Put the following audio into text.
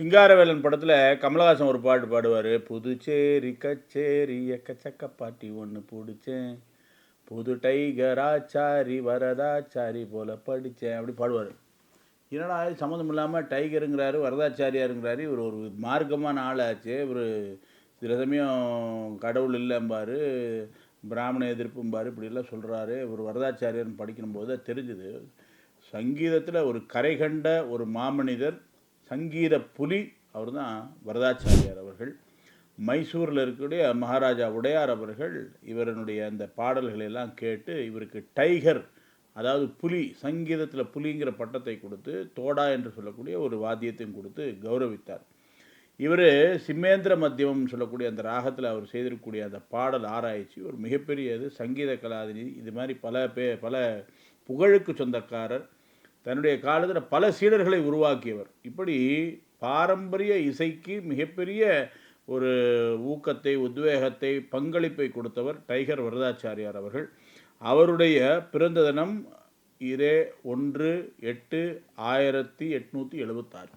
சிங்காரவேலன் படத்தில் கமலஹாசன் ஒரு பாட்டு பாடுவார். புதுச்சேரி கச்சேரி எக்கச்சக்க பாட்டி ஒன்று பிடிச்சேன். புது டைகராச்சாரி வரதாச்சாரி போல படித்தேன் அப்படி பாடுவார். என்னடா இது சம்மந்தம் இல்லாமல் டைகருங்கிறாரு வரதாச்சாரியாருங்கிறாரு. இவர் ஒரு மார்க்கமான ஆளாச்சு. இவர் சில சமயம் கடவுள் இல்லைம்பாரு பிராமண எதிர்ப்பும்பாரு இப்படிலாம் சொல்கிறாரு இவர் வரதாச்சாரியர்னு படிக்கணும்போது தான் தெரிஞ்சுது. சங்கீதத்தில் ஒரு கரை கண்ட ஒரு மாமனிதர் சங்கீத புலி அவர் தான் வரதாச்சாரியார் அவர்கள். மைசூரில் இருக்கக்கூடிய மகாராஜா உடையார் அவர்கள் இவரனுடைய அந்த பாடல்களெல்லாம் கேட்டு இவருக்கு டைகர் அதாவது புலி சங்கீதத்தில் புலிங்கிற பட்டத்தை கொடுத்து தோடா என்று சொல்லக்கூடிய ஒரு வாத்தியத்தையும் கொடுத்து கௌரவித்தார். இவர் சிம்மேந்திர மத்தியமம் சொல்லக்கூடிய அந்த ராகத்தில் அவர் செய்திருக்கக்கூடிய அந்த பாடல் ஆராய்ச்சி ஒரு மிகப்பெரிய இது. சங்கீத கலாதினி இது மாதிரி பல பே பல புகழுக்கு சொந்தக்காரர். தன்னுடைய காலத்தில் பல சீடர்களை உருவாக்கியவர். இப்படி பாரம்பரிய இசைக்கு மிகப்பெரிய ஒரு ஊக்கத்தை உத்வேகத்தை பங்களிப்பை கொடுத்தவர் டைகர் வரதாச்சாரியார் அவர்கள். அவருடைய பிறந்த தினம் இதே ஒன்று எட்டு ஆயிரத்தி எட்நூற்றி எழுபத்தாறு